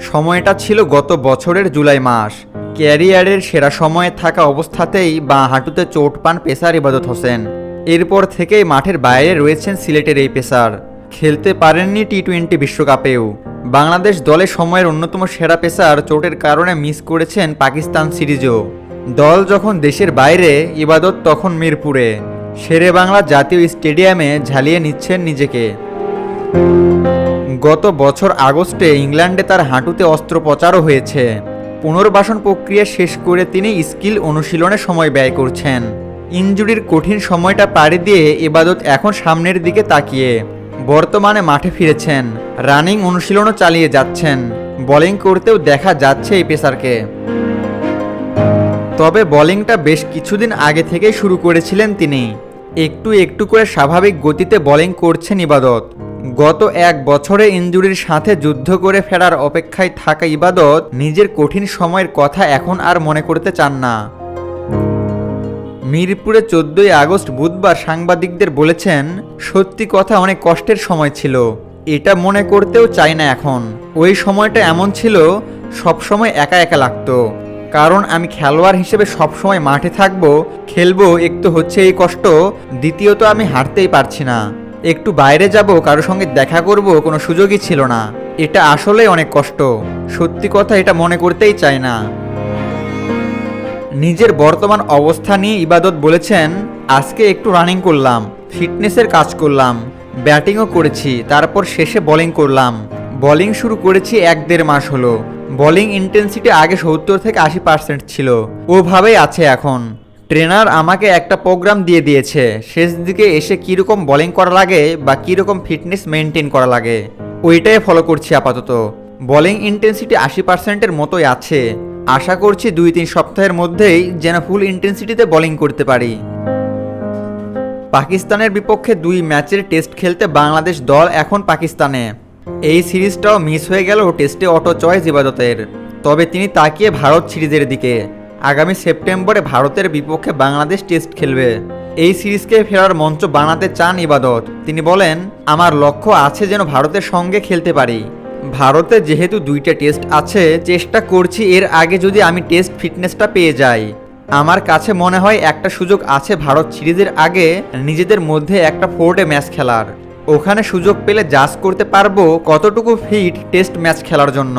সময়টা ছিল গত বছরের জুলাই মাস। ক্যারিয়ারের সেরা সময়ে থাকা অবস্থাতেই বাঁ হাঁটুতে চোট পান পেসার ইবাদত হোসেন। এরপর থেকেই মাঠের বাইরে রয়েছেন সিলেটের এই পেসার। খেলতে পারেননি টি টোয়েন্টি বিশ্বকাপেও। বাংলাদেশ দলে সময়ের অন্যতম সেরা পেসার চোটের কারণে মিস করেছেন পাকিস্তান সিরিজও। দল যখন দেশের বাইরে, ইবাদত তখন মিরপুরে। শেরে বাংলা জাতীয় স্টেডিয়ামে ঝালিয়ে নিচ্ছেন নিজেকে। গত বছর আগস্টে ইংল্যান্ডে তার হাঁটুতে অস্ত্রোপচারও হয়েছে। পুনর্বাসন প্রক্রিয়া শেষ করে তিনি স্কিল অনুশীলনে সময় ব্যয় করছেন। ইনজুরির কঠিন সময়টা পাড়ি দিয়ে এবাদত এখন সামনের দিকে তাকিয়ে। বর্তমানে মাঠে ফিরেছেন, রানিং অনুশীলনও চালিয়ে যাচ্ছেন, বোলিং করতেও দেখা যাচ্ছে এই পেসারকে। তবে বোলিংটা বেশ কিছুদিন আগে থেকেই শুরু করেছিলেন তিনি। একটু একটু করে স্বাভাবিক গতিতে বোলিং করছেন ইবাদত। গত এক বছরে ইনজুরির সাথে যুদ্ধ করে ফেরার অপেক্ষায় থাকা ইবাদত নিজের কঠিন সময়ের কথা এখন আর মনে করতে চান না। মিরপুরে চোদ্দই আগস্ট বুধবার সাংবাদিকদের বলেছেন, সত্যি কথা অনেক কষ্টের সময় ছিল। এটা মনে করতেও চাই না এখন। ওই সময়টা এমন ছিল, সবসময় একা একা লাগতো। কারণ আমি খেলোয়াড় হিসেবে সবসময় মাঠে থাকব, খেলব একটু হচ্ছে এই কষ্ট, দ্বিতীয়ত আমি হারতেই পারছি না। একটু বাইরে যাব কারোর সঙ্গে দেখা করব, কোনো সুযোগই ছিল না। এটা আসলে অনেক কষ্ট। সত্যি কথা, এটা মনে করতেই চাই না। নিজের বর্তমান অবস্থা নিয়ে ইবাদত বলেছেন, আজকে একটু রানিং করলাম ফিটনেসের কাজ করলাম ব্যাটিংও করেছি, তারপর শেষে বোলিং করলাম। বোলিং শুরু করেছি এক দেড় মাস হলো। বোলিং ইন্টেন্সিটি আগে সত্তর থেকে আশি পার্সেন্ট ছিল। ওভাবেই আছে এখন। ট্রেনার আমাকে একটা প্রোগ্রাম দিয়ে দিয়েছে। শেষ দিকে এসে কীরকম বোলিং করা লাগে বা কীরকম ফিটনেস মেনটেন করা লাগে, ওইটাই ফলো করছি আপাতত। বোলিং ইন্টেন্সিটি আশি পার্সেন্টের মতোই আছে। আশা করছি দুই তিন সপ্তাহের মধ্যেই যেন ফুল ইন্টেন্সিটিতে বোলিং করতে পারি। পাকিস্তানের বিপক্ষে দুই ম্যাচের টেস্ট খেলতে বাংলাদেশ দল এখন পাকিস্তানে। এই সিরিজটাও মিস হয়ে গেল টেস্টে অটো চয়েস ইবাদতের। তবে তিনি তাকিয়ে ভারত সিরিজের দিকে। আগামী সেপ্টেম্বরে ভারতের বিপক্ষে বাংলাদেশ টেস্ট খেলবে। এই সিরিজকে ফেরার মঞ্চ বানাতে চান ইবাদত। তিনি বলেন, আমার লক্ষ্য আছে যেন ভারতের সঙ্গে খেলতে পারি। ভারতে যেহেতু দুইটা টেস্ট আছে, চেষ্টা করছি এর আগে যদি আমি টেস্ট ফিটনেসটা পেয়ে যাই। আমার কাছে মনে হয় একটা সুযোগ আছে ভারত সিরিজের আগে নিজেদের মধ্যে একটা ফোর্টে ম্যাচ খেলার। ওখানে সুযোগ পেলে জাজ করতে পারব কতটুকু ফিট টেস্ট ম্যাচ খেলার জন্য।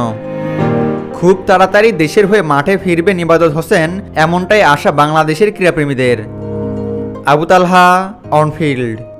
খুব তাড়াতাড়ি দেশের হয়ে মাঠে ফিরবে নিবাদত হোসেন এমনটাই আশা বাংলাদেশের ক্রীড়াপ্রেমীদের। আবুতালহা অনফিল্ড।